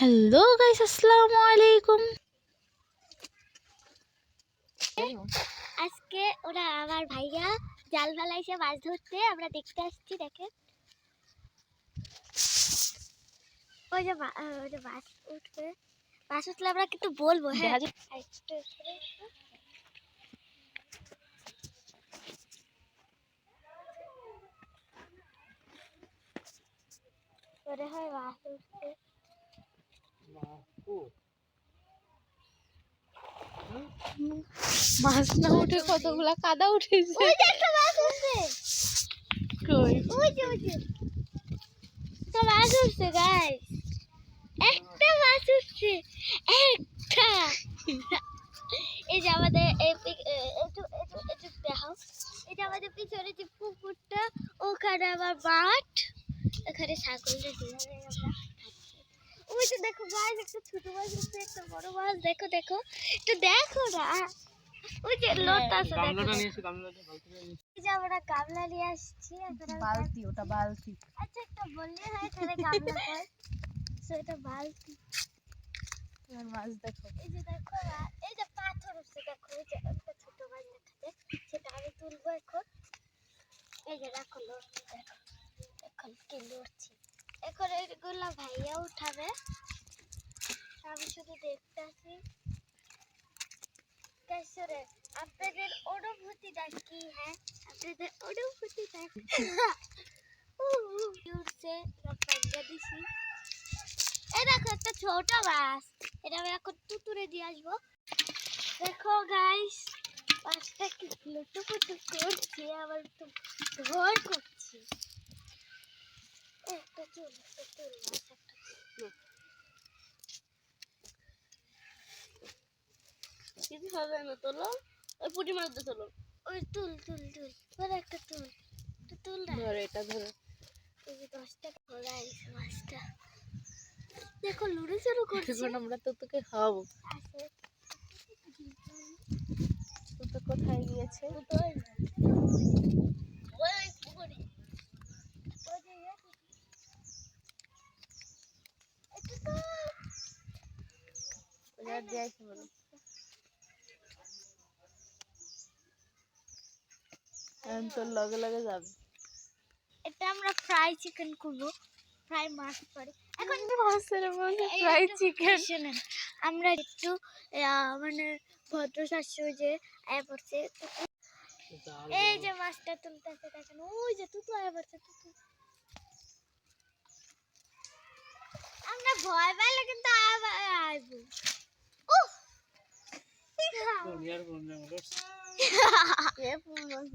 Hello guys আসসালামু আলাইকুম আজকে ওরা আমার ভাইয়া জাল ফেলাইছে মাছ ধরতে আমরা দেখতে আসছি দেখেন। ওই যে মা- আহ, ওই যে মাছ উঠবে। মাছ উঠলে আমরা কিন্তু বলব হ্যাঁ। দেখা যাক। আর একটু উপরে একটু। মনে হয় মাছ উঠছে। মাছ না উঠে কতগুলা কাদা উঠেছে। ওই যে একটা মাছ উঠছে। কই? ওই যে ওই যে। একটা মাছ উঠছে গাইস একটা মাছ উঠছে। একটা। এই যে আমাদের একটু একটু একটু দেখাও। এই যে আমাদের পিছনে যে পুকুরটা ওখানে আমার মাঠ। এখানে ছাগলটা দিয়ে আমরা দেখো গাইস একটা ছোট মাছ উঠছে একটা বড় মাছ দেখো দেখো। একটু দেখো না। ওই যে লোট আছে দেখো দেখো। এই যে আমরা গামলা নিয়ে আসছি এখন বালতি ওটা বালতি। আচ্ছা একটা বললে হয় এখানে গামলা হয় সো এটা বালতি। আর মাছ দেখো। এই যে দেখো এই যে পাথর উঠছে দেখো এই যে একটা ছোট মাছ দেখাতে সেটা আমি তুলবো এখন। এই যে দেখো লড়ছে দেখো এখন কি লড়ছে। এখন এইগুলা ভাইয়া উঠাবে। আমি শুধু দেখতে আসি কেশরে আপনাদের অনুভূতিটা কি হ্যাঁ? আপনাদের অনুভূতিটা উঠছে পাইয়া দিছি। এই দেখো, একটা ছোট মাছ এটা আমি এখন তুতুরে দিয়ে আসব। দেখো গাইস মাছটা কি লুটুপুটু করছে, আবার একটু ভর করছে। একটা চুল একটা চুল, একটা কিছু হবে না তোলো। ওই পুটি দিয়ে তোলো। ওই তুল তুল তুল। বড় একটা তুল। তুল ধরো এটা ধরো। এই যে দশ টাকা গাইস মাছটা। দেখো লুড়ে শুরু করছে। এখন আমরা তো তোকে খাওয়াবো। তো তো কোথায় গিয়েছে? তো ওটা দিয়ে আসি এখন তোর লগে লগে যাবে। এটা আমরা ফ্রাই চিকেন করব। ফ্রাই মাছ করে। এখন মাছের মধ্যে এই ফ্রাই চিকেন আমরা একটু আহ, মানে ভদ্র শাস্ত্র যে আয়া পড়ছে এই যে মাছটা তুলতেছে দেখেন ওই যে তুতু আয়া পড়ছে তুতু আমরা ভয় পাইলে কিন্তু আবার আইবো। উফ! কে পুরো মাছ